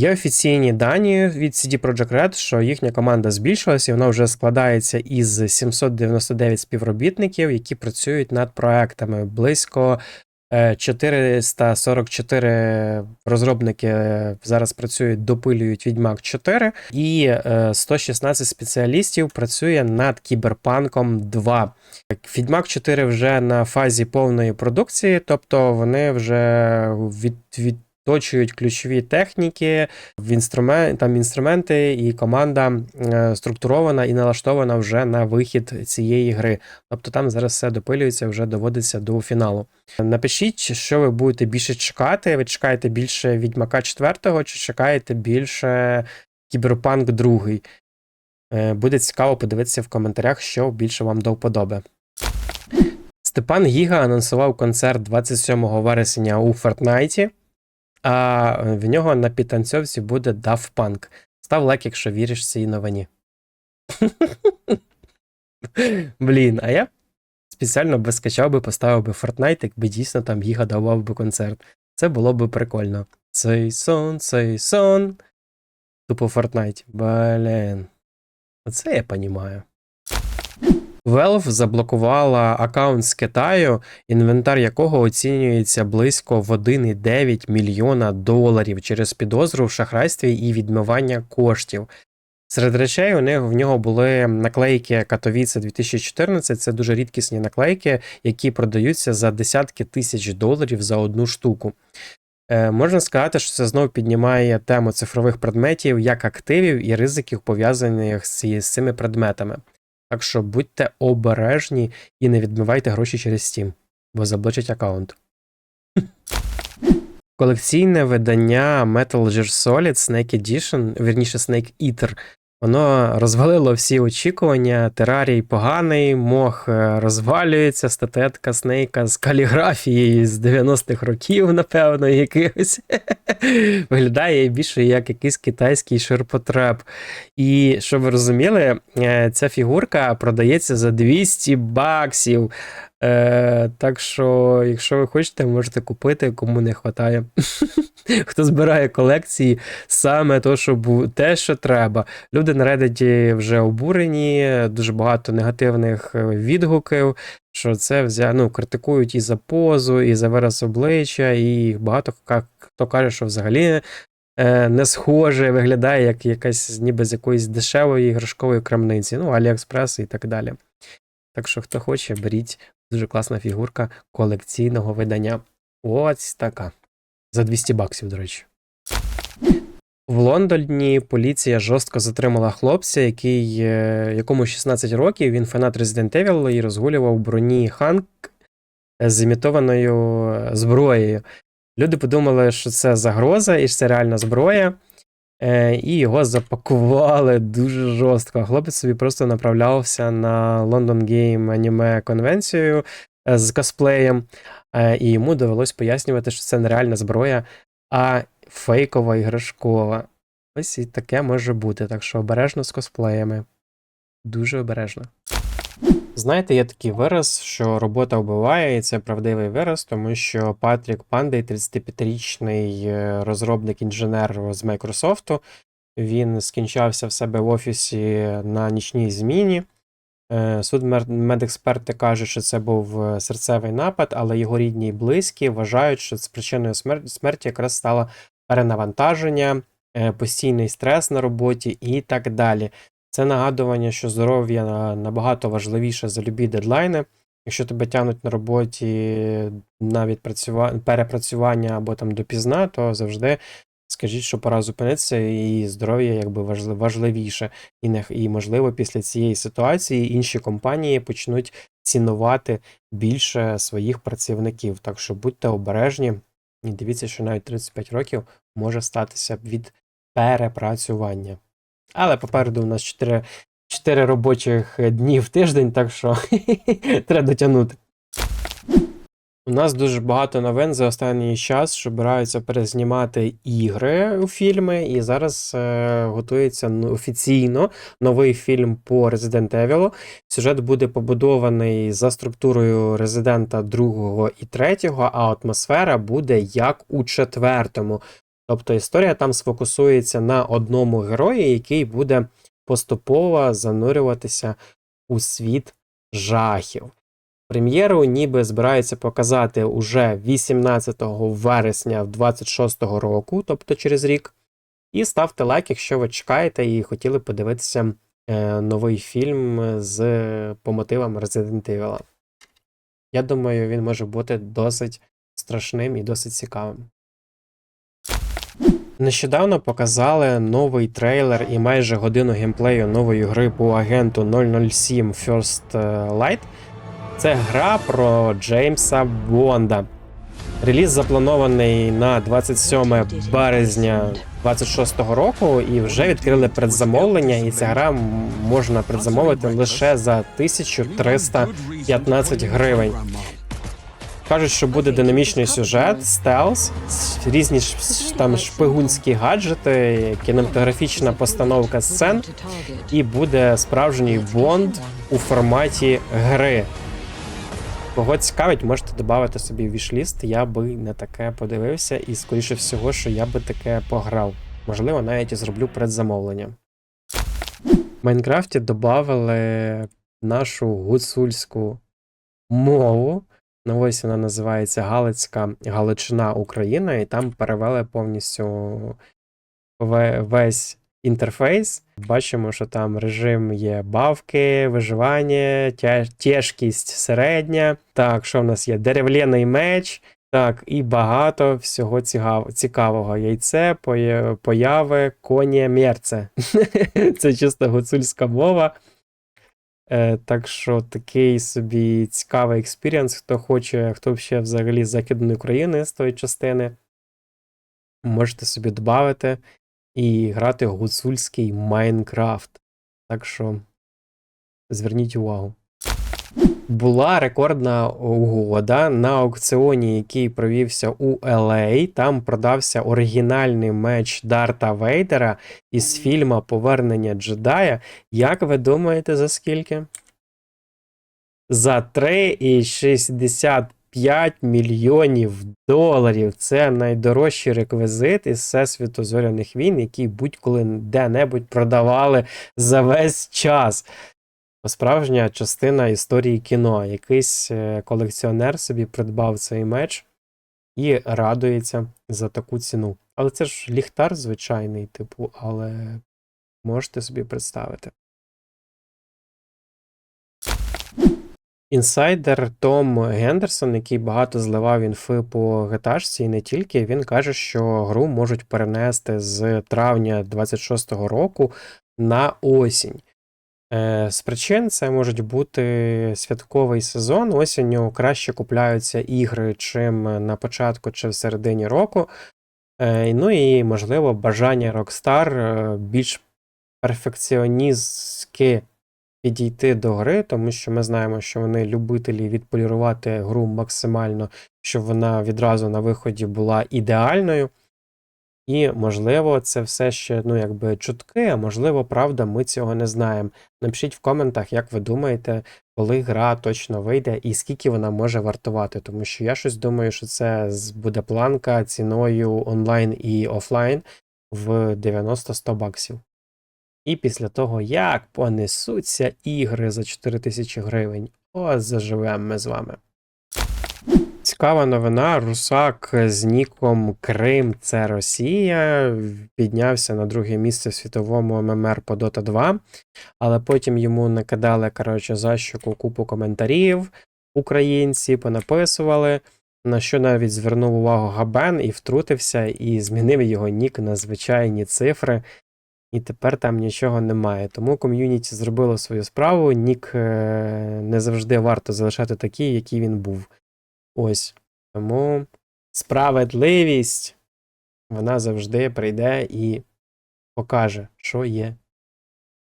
Є офіційні дані від CD Projekt Red, що їхня команда збільшилася, і вона вже складається із 799 співробітників, які працюють над проектами. Близько е, 444 розробники е, зараз працюють, допилюють Відьмак 4, і е, 116 спеціалістів працює над Кіберпанком 2. Відьмак 4 вже на фазі повної продукції, тобто вони вже від, відточують ключові техніки, в інструмент, там інструменти, і команда е, структурована і налаштована вже на вихід цієї гри. Тобто там зараз все допилюється, вже доводиться до фіналу. Напишіть, що ви будете більше чекати. Ви чекаєте більше Відьмака 4 чи чекаєте більше Кіберпанк 2? Е, Буде цікаво подивитися в коментарях, що більше вам до вподоби. Степан Гіга анонсував концерт 27 вересня у Фортнайті, а в нього на підтанцьовці буде Daft Punk. Став лайк, якщо віриш цій новині. Блін, а я спеціально би скачав би, поставив би Fortnite, якби дійсно там Гіга давав би концерт. Це було би прикольно. Цей сон, цей сон. Тупо Fortnite. Блін. Оце я понімаю. Valve заблокувала аккаунт з Китаю, інвентар якого оцінюється близько в 1,9 мільйона доларів через підозру в шахрайстві і відмивання коштів. Серед речей у них в нього були наклейки Катовіце 2014. Це дуже рідкісні наклейки, які продаються за десятки тисяч доларів за одну штуку. Е, можна сказати, що це знову піднімає тему цифрових предметів як активів і ризиків, пов'язаних з, з цими предметами. Так що будьте обережні і не відмивайте гроші через Steam, бо заблочать аккаунт. Колекційне видання Metal Gear Solid Snake Edition, вірніше Snake Eater, воно розвалило всі очікування. Терарій поганий, мох е, розвалюється, статуетка Снейка з каліграфією з 90-х років, напевно, якихось. Виглядає більше як якийсь китайський ширпотреб. І щоб ви розуміли, е, ця фігурка продається за 200 баксів. Е, так що, якщо ви хочете, можете купити, кому не вистачає. Хто збирає колекції, саме то, що те, що треба. Люди на Reddit вже обурені, дуже багато негативних е, відгуків, що це взя... ну, критикують і за позу, і за вираз обличчя, і багато хто каже, що взагалі е, не схоже, виглядає як якась ніби з якоїсь дешевої іграшкової крамниці, ну, Аліекспрес і так далі. Так що, хто хоче, беріть дуже класна фігурка колекційного видання. Ось така. За 200 баксів, до речі. В Лондоні поліція жорстко затримала хлопця, який, е, якому 16 років, він фанат Resident Evil і розгулював броні Ханк з імітованою е, зброєю. Люди подумали, що це загроза і що це реальна зброя. Е, і його запакували дуже жорстко. Хлопець собі просто направлявся на London Game Anime конвенцію з косплеєм, е, і йому довелось пояснювати, що це не реальна зброя, а фейкова іграшкова. Ось і таке може бути, так що обережно з косплеями. Дуже обережно. Знаєте, є такий вираз, що робота вбиває, і це правдивий вираз, тому що Патрік Пандей, 35-річний е, розробник-інженер з Microsoft, він скінчався в себе в офісі на нічній зміні. Е, Суд медексперти кажуть, що це був е, серцевий напад, але його рідні і близькі вважають, що з причиною смерті якраз стало перенавантаження, постійний стрес на роботі і так далі. Це нагадування, що здоров'я набагато важливіше за любі дедлайни. Якщо тебе тягнуть на роботі на відпрацюва... перепрацювання або там допізна, то завжди скажіть, що пора зупинитися, і здоров'я якби важливіше. І, не... і можливо, після цієї ситуації інші компанії почнуть цінувати більше своїх працівників. Так що будьте обережні і дивіться, що навіть 35 років може статися від перепрацювання. Але попереду у нас 4, 4 робочих дні в тиждень, так що треба дотягнути. У нас дуже багато новин за останній час, що збираються перезнімати ігри у фільми, і зараз е, готується офіційно новий фільм по Resident Evil. Сюжет буде побудований за структурою Резидента 2 і 3, а атмосфера буде як у четвертому. Тобто історія там сфокусується на одному герої, який буде поступово занурюватися у світ жахів. Прем'єру ніби збираються показати уже 18 вересня 26 року, тобто через рік. І ставте лайк, якщо ви чекаєте і хотіли подивитися е, новий фільм з по мотивам Resident Evil. Я думаю, він може бути досить страшним і досить цікавим. Нещодавно показали новий трейлер і майже годину геймплею нової гри по агенту 007 First Light. Це гра про Джеймса Бонда. Реліз запланований на 27 березня 26-го року, і вже відкрили предзамовлення, і ця гра можна предзамовити лише за 1315 гривень. Кажуть, що буде динамічний сюжет, стелс, різні там шпигунські гаджети, кінематографічна постановка сцен, і буде справжній Бонд у форматі гри. Кого цікавить, можете додати собі вішліст. Я би на таке подивився, і скоріше всього, що я би таке пограв. Можливо, навіть і зроблю предзамовлення. В Майнкрафті додали нашу гуцульську мову. Ну, ось вона називається Галицька Галичина Україна, і там перевели повністю весь інтерфейс. Бачимо, що там режим є бавки, виживання, тяжкість середня. Так, що в нас є? Дерев'яний меч. Так, і багато всього цікавого. Яйце, появи, коні, мерце. Це чисто гуцульська мова. Е, так що такий собі цікавий експірієнс, хто хоче, хто ще взагалі з Західної України з тої частини, можете собі додати і грати гуцульський Майнкрафт. Так що зверніть увагу. Була рекордна угода на аукціоні, який провівся у LA. Там продався оригінальний меч Дарта Вейдера із фільма Повернення джедая. Як ви думаєте, за скільки? За 3,65 мільйонів доларів. Це найдорожчий реквізит із Всесвіту Зоряних війн, який будь-коли де-небудь продавали за весь час. Справжня частина історії кіно. Якийсь е, колекціонер собі придбав цей меч і радується за таку ціну. Але це ж ліхтар звичайний, типу, але можете собі представити. Інсайдер Том Гендерсон, який багато зливав інфи по GTA, і не тільки, він каже, що гру можуть перенести з травня 26-го року на осінь. Е, З причин це можуть бути святковий сезон. Осінню краще купляються ігри, чим на початку чи в середині року. Е, Ну і, можливо, бажання Rockstar е, більш перфекціоністськи підійти до гри, тому що ми знаємо, що вони любителі відполірувати гру максимально, щоб вона відразу на виході була ідеальною. І, можливо, це все ще, ну, якби чутки, а можливо, правда, ми цього не знаємо. Напишіть в коментах, як ви думаєте, коли гра точно вийде і скільки вона може вартувати. Тому що я щось думаю, що це буде планка ціною онлайн і офлайн в 90-100 баксів. І після того, як понесуться ігри за 4000 гривень, о, заживемо ми з вами. Цікава новина. Русак з ніком Крим це Росія. Піднявся на друге місце в світовому ММР по Dota 2, але потім йому накидали, коротше, за щоку купу коментарів. Українці понаписували, на що навіть звернув увагу Габен і втрутився, і змінив його нік на звичайні цифри. І тепер там нічого немає. Тому ком'юніті зробило свою справу. Нік е, не завжди варто залишати такий, який він був. Ось. Тому справедливість вона завжди прийде і покаже, що є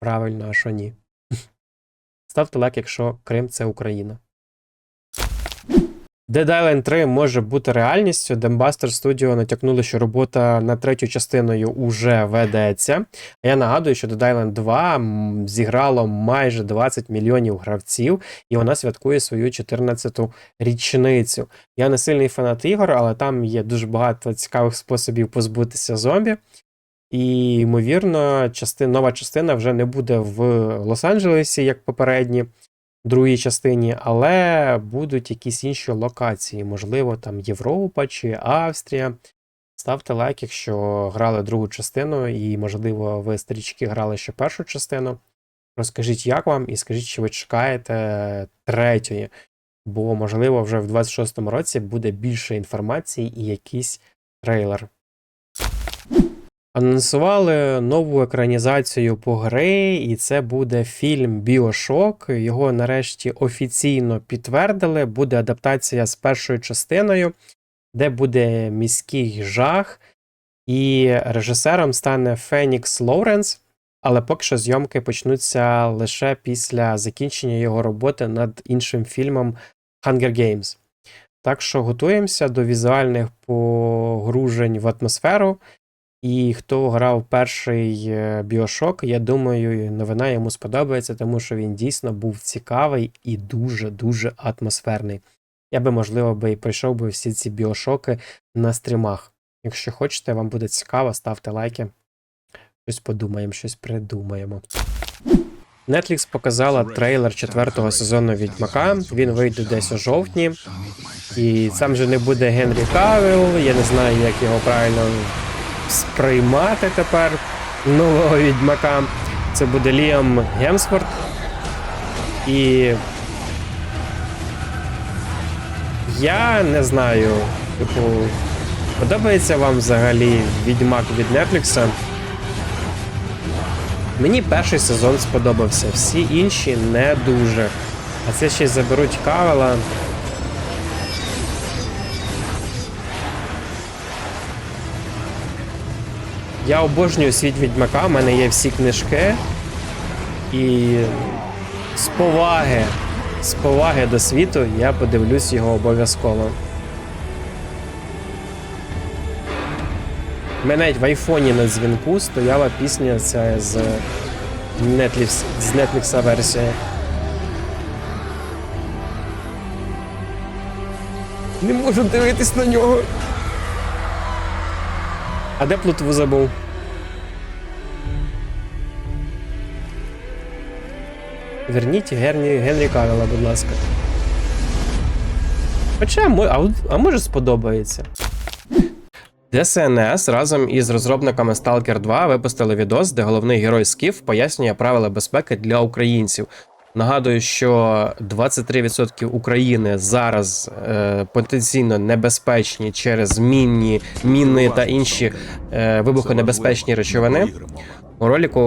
правильно, а що ні. Ставте лайк, якщо Крим це Україна. Dead Island 3 може бути реальністю. Dembuster Studio натякнули, що робота над третьою частиною уже ведеться. А я нагадую, що Dead Island 2 зіграло майже 20 мільйонів гравців, і вона святкує свою 14-ту річницю. Я не сильний фанат ігор, але там є дуже багато цікавих способів позбутися зомбі. І, ймовірно, частин, нова частина вже не буде в Лос-Анджелесі, як попередні другій частині, але будуть якісь інші локації, можливо, там Європа чи Австрія. Ставте лайк, якщо грали другу частину, і, можливо, ви стрічки грали ще першу частину. Розкажіть, як вам, і скажіть, чи ви чекаєте третьої, бо, можливо, вже в 26-му році буде більше інформації і якийсь трейлер. Анонсували нову екранізацію по гри, і це буде фільм Біошок. Його нарешті офіційно підтвердили. Буде адаптація з першою частиною, де буде міський жах, і режисером стане Фенікс Лоуренс. Але поки що зйомки почнуться лише після закінчення його роботи над іншим фільмом Hunger Games. Так що готуємося до візуальних погружень в атмосферу. І хто грав перший е, Біошок, я думаю, новина йому сподобається, тому що він дійсно був цікавий і дуже-дуже атмосферний. Я би, можливо, би і пройшов би всі ці біошоки на стрімах. Якщо хочете, вам буде цікаво, ставте лайки. Щось подумаємо, щось придумаємо. Netflix показала трейлер четвертого сезону Відьмака. Він вийде десь у жовтні. І там же не буде Генрі Кавіл, я не знаю, як його правильно сприймати тепер нового відьмака. Це буде Ліам Гемсворт. І. Я не знаю. Типу, подобається вам взагалі відьмак від Netflix? Мені перший сезон сподобався, всі інші не дуже. А це ще й заберуть Кавела. Я обожнюю світ відьмака, в мене є всі книжки. І з поваги, з поваги до світу я подивлюсь його обов'язково. У мене навіть в айфоні на дзвінку стояла пісня ця з Netflix, з Netflix версія. Не можу дивитись на нього. А де плутву забув? Верніть Генрі, Генрі Кавіла, будь ласка. Хоча, а, а може сподобається. DSNS разом із розробниками Stalker 2 випустили відос, де головний герой Скіф пояснює правила безпеки для українців. Нагадую, що 23% України зараз е, потенційно небезпечні через мінні, міни та інші е, вибухонебезпечні речовини. У ролику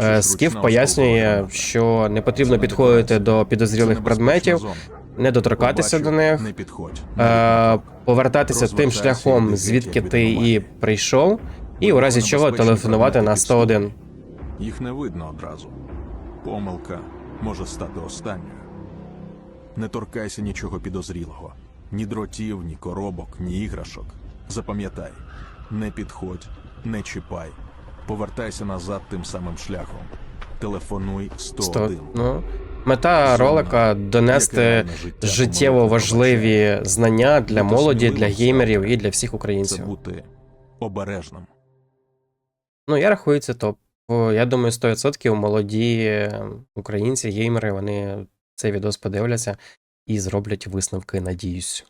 е, Скіф пояснює, що не потрібно підходити до підозрілих предметів, не доторкатися до них, Не е, повертатися тим шляхом, звідки ти і прийшов, і у разі чого телефонувати на 101. Їх не видно одразу. Помилка може стати останньою. Не торкайся нічого підозрілого. Ні дротів, ні коробок, ні іграшок. Запам'ятай, не підходь, не чіпай. Повертайся назад тим самим шляхом. Телефонуй 101. 100, ну, мета ролика донести життєво важливі знання для молоді, для геймерів і для всіх Це українців. бути обережним. Ну, я рахую це топ. Я думаю, 100% молоді е, українці, геймери, вони цей відос подивляться і зроблять висновки, надіюсь.